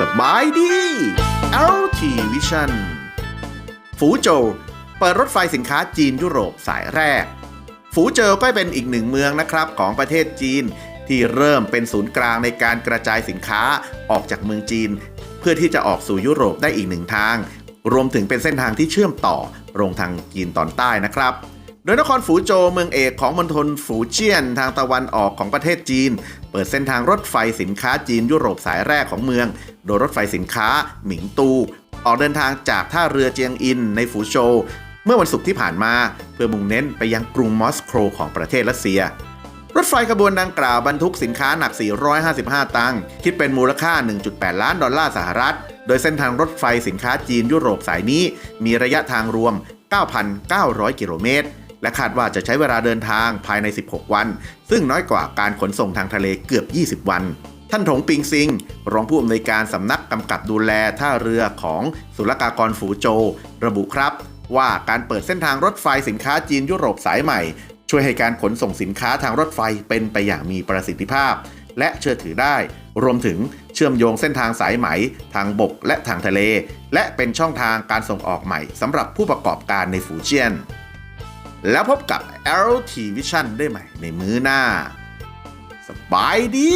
สบายดี LT Vision ฟูโจวเปิดรถไฟสินค้าจีนยุโรปสายแรก ฟูโจวก็เป็นอีกหนึ่งเมืองนะครับของประเทศจีนที่เริ่มเป็นศูนย์กลางในการกระจายสินค้าออกจากเมืองจีน เพื่อที่จะออกสู่ยุโรปได้อีกหนึ่งทาง รวมถึงเป็นเส้นทางที่เชื่อมต่อลงทางจีนตอนใต้นะครับ โดยนครฝูโจวเมืองเอกของมณฑลฝูเจี้ยนทางตะวันออกของประเทศจีน เปิดเส้นทางรถไฟสินค้าจีนยุโรปสายแรกของเมือง โดยรถไฟสินค้า หมิงตู ออกเดินทางจากท่าเรือเจียงอินในฝูโจวเมื่อวันศุกร์ที่ผ่านมา เพื่อมุ่งเน้นไปยังกรุงมอสโกของประเทศรัสเซีย รถไฟขบวนดังกล่าวบรรทุกสินค้าหนัก 455 ตังค์คิดเป็นมูลค่า 1.8 ล้านดอลลาร์สหรัฐ โดยเส้นทางรถไฟสินค้าจีนยุโรปสายนี้ มีระยะทางรวม 9,900 กิโลเมตร และคาดว่าจะใช้เวลาเดินทางภายใน 16 วัน ซึ่งน้อยกว่าการขนส่งทางทะเลเกือบ 20 วันท่านถงปิงซิง รองผู้อำนวยการสำนักกำกับดูแลท่าเรือของศุลกากรฝูโจ ระบุครับ ว่าการเปิดเส้นทางรถไฟสินค้าจีนยุโรปสายใหม่ ช่วยให้การขนส่งสินค้าทางรถไฟเป็นไปอย่างมีประสิทธิภาพ และเชื่อถือได้ รวมถึงเชื่อมโยงเส้นทางสายไหม ทางบกและทางทะเล และเป็นช่องทางการส่งออกใหม่สำหรับผู้ประกอบการในฟูเจียน แล้วพบกับ LT Vision ได้ใหม่ในมื้อหน้า สบายดี